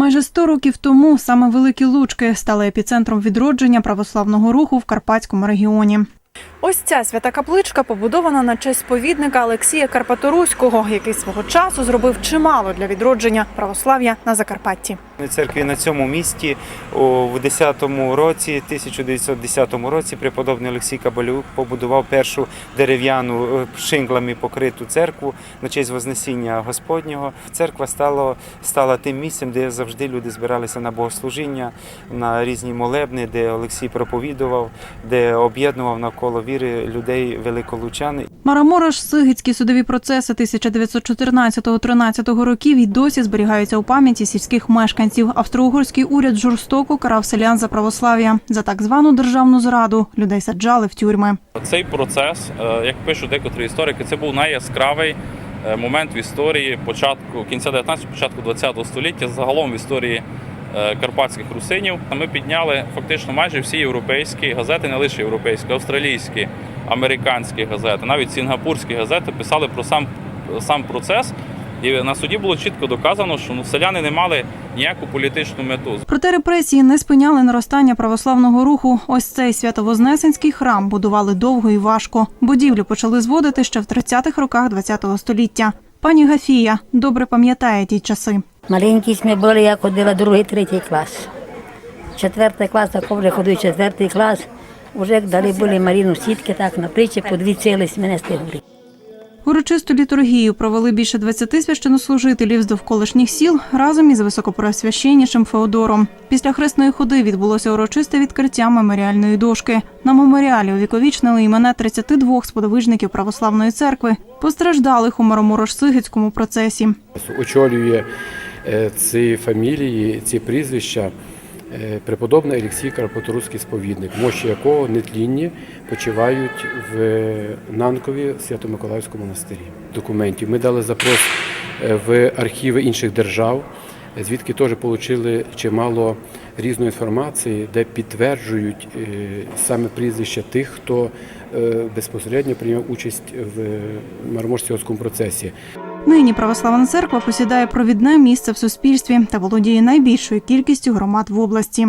Майже 100 років тому саме Великі Лучки стали епіцентром відродження православного руху в Карпатському регіоні. Ось ця свята капличка побудована на честь сповідника Олексія Карпаторуського, який свого часу зробив чимало для відродження православ'я на Закарпатті. Церкві на цьому місті в 10-му році, 1910 році, преподобний Олексій Кабалюк побудував першу дерев'яну е, шинглами покриту церкву на честь Вознесіння Господнього. Церква стала, стала тим місцем, де завжди люди збиралися на богослужіння, на різні молебни, де Олексій проповідував, де об'єднував навколо віри людей великолучан. Мараморош, Сигицькі судові процеси 1914-13 років і досі зберігаються у пам'яті сільських мешканців. Австро-угорський уряд жорстоко карав селян за православ'я. За так звану державну зраду людей саджали в тюрми. Цей процес, е, як пишуть декотрі історики, це був найяскравий е, момент в історії початку кінця 19 початку 20 століття, загалом в історії карпатських русинів. Ми підняли фактично майже всі європейські газети, не лише європейські, австралійські, американські газети, навіть сінгапурські газети писали про сам, сам процес. І на суді було чітко доказано, що ну, селяни не мали ніяку політичну мету. Проте репресії не спиняли наростання православного руху. Ось цей святовознесенський храм будували довго і важко. Будівлю почали зводити ще в 30-х роках ХХ століття. Пані Гафія добре пам'ятає ті часи. Маленькі ми були, я ходила другий, третій клас. Четвертий клас, так вже ходив четвертий клас. Уже як дали були Маріну сітки, так на притчі по дві цілі мене стигли. Урочисту літургію провели більше 20 священнослужителів з довколишніх сіл разом із високопросвященнішим Феодором. Після хресної ходи відбулося урочисте відкриття меморіальної дошки. На меморіалі увіковічнили імена 32 сподвижників православної церкви, постраждалих у Мароморош-Сигицькому процесі. очолює ці фамілії, ці прізвища е, преподобний Олексій Карпаторуський сповідник, мощі якого нетлінні почивають в Нанкові Свято-Миколаївському монастирі. Документів ми дали запрос е, в архіви інших держав, е, звідки теж отримали чимало різної інформації, де підтверджують е, саме прізвища тих, хто е, безпосередньо прийняв участь в Марморському процесі. Нині православна церква посідає провідне місце в суспільстві та володіє найбільшою кількістю громад в області.